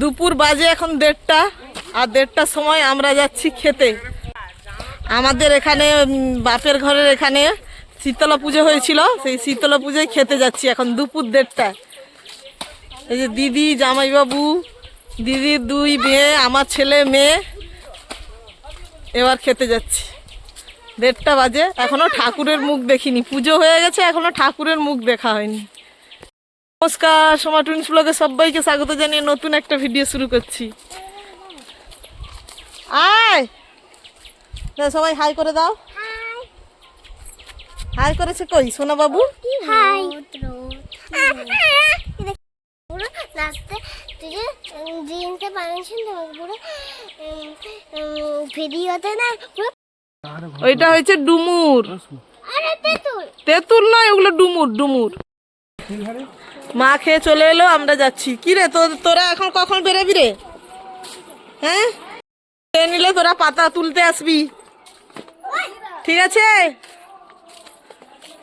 দুপুর বাজে এখন দেড়টা, আর দেড়টার সময় আমরা যাচ্ছি খেতে। আমাদের এখানে বাপের ঘরের এখানে শীতলা পুজো হয়েছিল, সেই শীতলা পুজোয় খেতে যাচ্ছি এখন দুপুর দেড়টা এই যে দিদি, জামাইবাবু, দিদির দুই মেয়ে, আমার ছেলে মেয়ে, এবার খেতে যাচ্ছি। দেড়টা বাজে এখনও ঠাকুরের মুখ দেখিনি। পুজো হয়ে গেছে এখনও ঠাকুরের মুখ দেখা হয়নি। নমস্কার সোমা টুইন্স ব্লগে সবাইকে স্বাগত জানিয়ে নতুন একটা ভিডিও শুরু করছি। আয়! সবাই হাই করে দাও। হাই করেছে কই? সোনা বাবু? হাই ওইটা হয়েছে ডুমুর। তেঁতুল। তেঁতুল নয় ওগুলো ডুমুর ডুমুর। মা খেয়ে চলে এলো, আমরা যাচ্ছি। কি রে তোরা এখন কখন বেরোবি রে? হ্যাঁ? খেয়ে নিলে তোরা পাতা তুলতে আসবি। ঠিক আছে?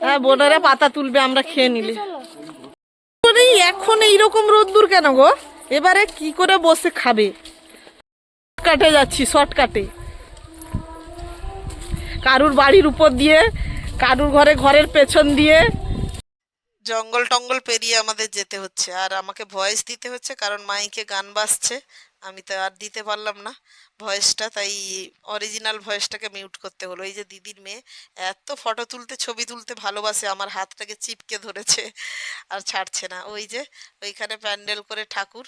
হ্যাঁ বোনেরা পাতা তুলবে, আমরা খেয়ে নিলে। এখন এইরকম রোদ্দুর কেন গো? এবারে কি করে বসে খাবে? কাটে যাচ্ছি শর্টকাটে কারুর বাড়ির উপর দিয়ে, কারুর ঘরে, ঘরের পেছন দিয়ে জঙ্গল টঙ্গল পেরিয়ে আমাদের যেতে হচ্ছে। আর আমাকে ভয়েস দিতে হচ্ছে, কারণ মাইকে গান বাজছে। আমি তো আর দিতে পারলাম না। ভয়েসটা তাই অরিজিনাল ভয়েসটাকে মিউট করতে হলো। এই যে দিদির মেয়ে, এত ফটো তুলতে, ছবি তুলতে ভালোবাসে, আমার হাতটাকে চিপকে ধরেছে আর ছাড়ছে না। ওই যে, ওইখানে প্যান্ডেল করে ঠাকুর,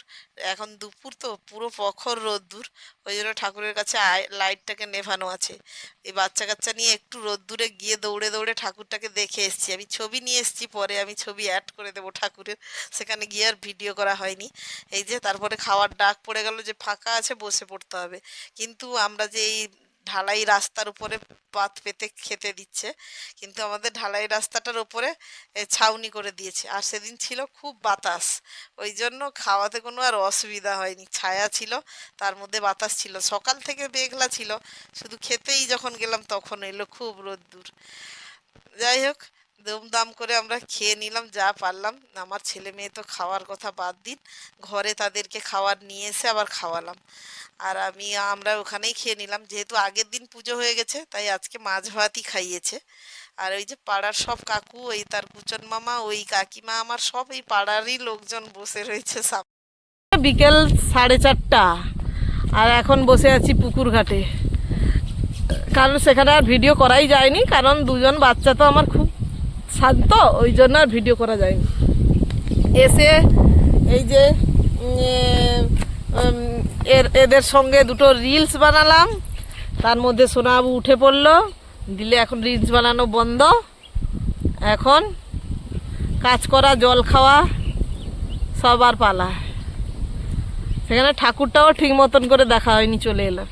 এখন দুপুর তো, পুরো প্রখর রোদ্দুর। ওই জন্য ঠাকুরের কাছে লাইটটাকে নেভানো আছে। এই বাচ্চা কাচ্চা নিয়ে একটু রোদ্দুরে গিয়ে দৌড়ে দৌড়ে ঠাকুরটাকে দেখে এসেছি। আমি ছবি নিয়ে এসেছি, পরে আমি ছবি অ্যাড করে দেবো ঠাকুরের। সেখানে গিয়ে আর ভিডিও করা হয়নি। এই যে, তারপরে খাওয়ার ডাক পড়ে গেল যে, ফাঁকা আছে, বসে পড়তে হবে। কিন্তু আমরা যে এই ঢালাই রাস্তার উপরে পাত পেতে খেতে দিচ্ছে, কিন্তু আমাদের ঢালাই রাস্তাটার উপরে ছাউনি করে দিয়েছে। আর সেদিন ছিল খুব বাতাস। ওই জন্য খাওয়াতে কোনো আর অসুবিধা হয়নি। ছায়া ছিল, তার মধ্যে বাতাস ছিল। সকাল থেকে মেঘলা ছিল। শুধু খেতেই যখন গেলাম তখন এলো খুব রোদ্দুর। যাই হোক দমদাম করে আমরা খেয়ে নিলাম, যা পারলাম। আমার ছেলে মেয়ে তো খাওয়ার কথা বাদ দিন। ঘরে তাদেরকে খাবার নিয়ে এসে আবার খাওয়ালাম। আর আমি, আমরা ওখানেই খেয়ে নিলাম। যেহেতু আগের দিন পুজো হয়ে গেছে, তাই আজকে মাছ ভাতই খাইয়েছে। আর ওই যে পাড়ার সব কাকু ওই তার কুচন মামা, ওই কাকিমা আমার সব এই পাড়ারই লোকজন বসে রয়েছে বিকেল সাড়ে চারটা। আর এখন বসে আছি পুকুর ঘাটে। কারণ সেখানে আর ভিডিও করাই যায়নি, কারণ দুজন বাচ্চা তো আমার খুব শান্ত, ওই জন্য আর ভিডিও করা যায়নি। এসে এই যে এর, এদের সঙ্গে দুটো রিলস বানালাম। তার মধ্যে সোনাবু উঠে পড়ল। দিলে এখন রিলস বানানো বন্ধ। এখন কাজ করা, জল খাওয়া সবার পালা। সেখানে ঠাকুরটাও ঠিক মতন করে দেখা হয়নি, চলে এলাম।